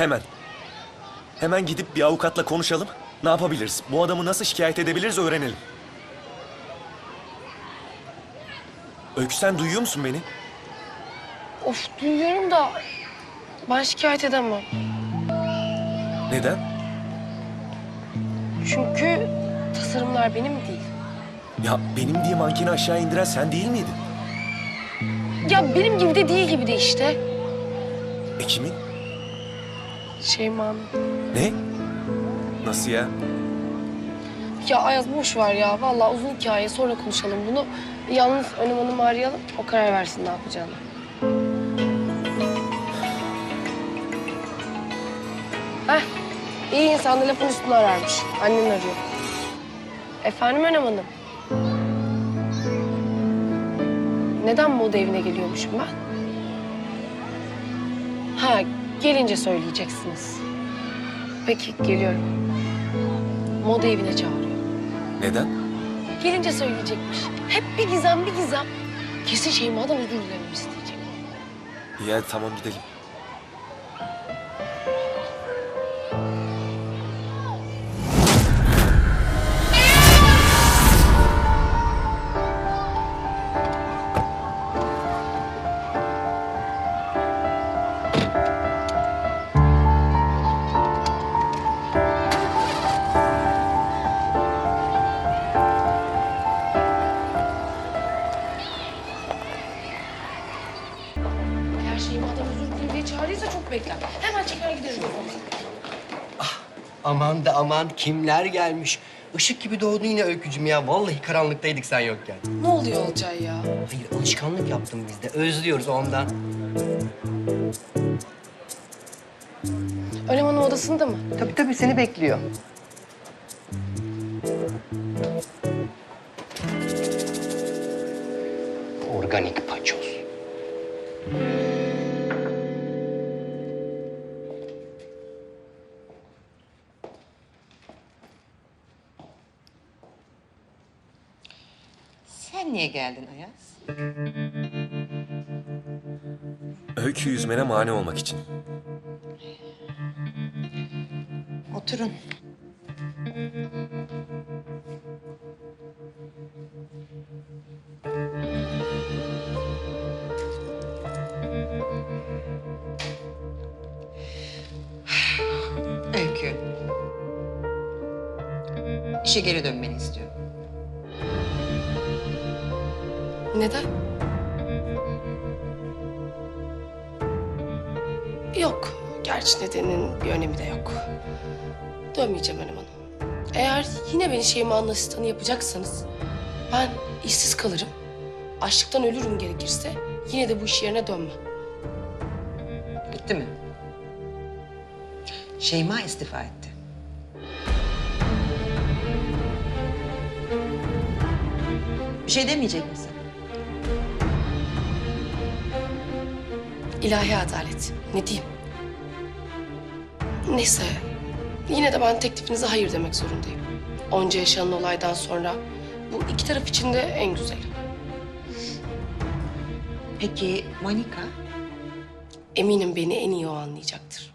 Hemen. Hemen gidip bir avukatla konuşalım. Ne yapabiliriz? Bu adamı nasıl şikayet edebiliriz öğrenelim. Öykü sen duyuyor musun beni? Of duyuyorum da ben şikayet edemem. Neden? Çünkü tasarımlar benim değil. Ya benim diye mankeni aşağı indiren sen değil miydin? Ya benim gibi de değil gibi de işte. E kimin? Şeyma'nın. Ne? Nasıl ya? Ya Ayaz boş ver ya. Vallahi uzun hikaye sonra konuşalım bunu. Yalnız Önem Hanım'ı arayalım. O karar versin ne yapacağını. Heh. iyi insan da lafın üstüne ararmış. Annen arıyor. Efendim Önem Hanım? Neden moda evine geliyormuşum ben? Ha, gelince söyleyeceksiniz. Peki, geliyorum. Moda evine çağırıyor. Neden? Gelince söyleyecekmiş. Hep bir gizem, bir gizem. Kesin Şeyma'dan özür dilememi isteyecek. İyi hadi tamam gidelim. Eğer Şeyma'dan özür dilerim diye çağırırsa çok bekler. Hemen çeker gideriz o zaman. Aman da aman kimler gelmiş. Işık gibi doğdun yine öykücüm ya. Vallahi karanlıktaydık sen yokken. Ne oluyor Olcay ya? Hayır alışkanlık yaptım biz de. Özlüyoruz ondan. Önem Hanım odasında mı? Tabii tabii seni bekliyor. Organik paçoz. Sen niye geldin Ayaz? Öykü yüzmene mani olmak için. Oturun. Öykü. İşe geri dönmeni istiyorum. Neden? Yok. Gerçi nedenin bir önemi de yok. Dönmeyeceğim Önem Hanım. Eğer yine beni Şeyma'nın asistanı yapacaksanız... ...ben işsiz kalırım. Açlıktan ölürüm gerekirse. Yine de bu iş yerine dönmem. Gitti mi? Şeyma istifa etti. Bir şey demeyecek misin? İlahi adalet. Ne diyeyim? Neyse. Yine de ben teklifinize hayır demek zorundayım. Onca yaşanan olaydan sonra bu iki taraf için de en güzeli. Peki Monika? Eminim beni en iyi o anlayacaktır.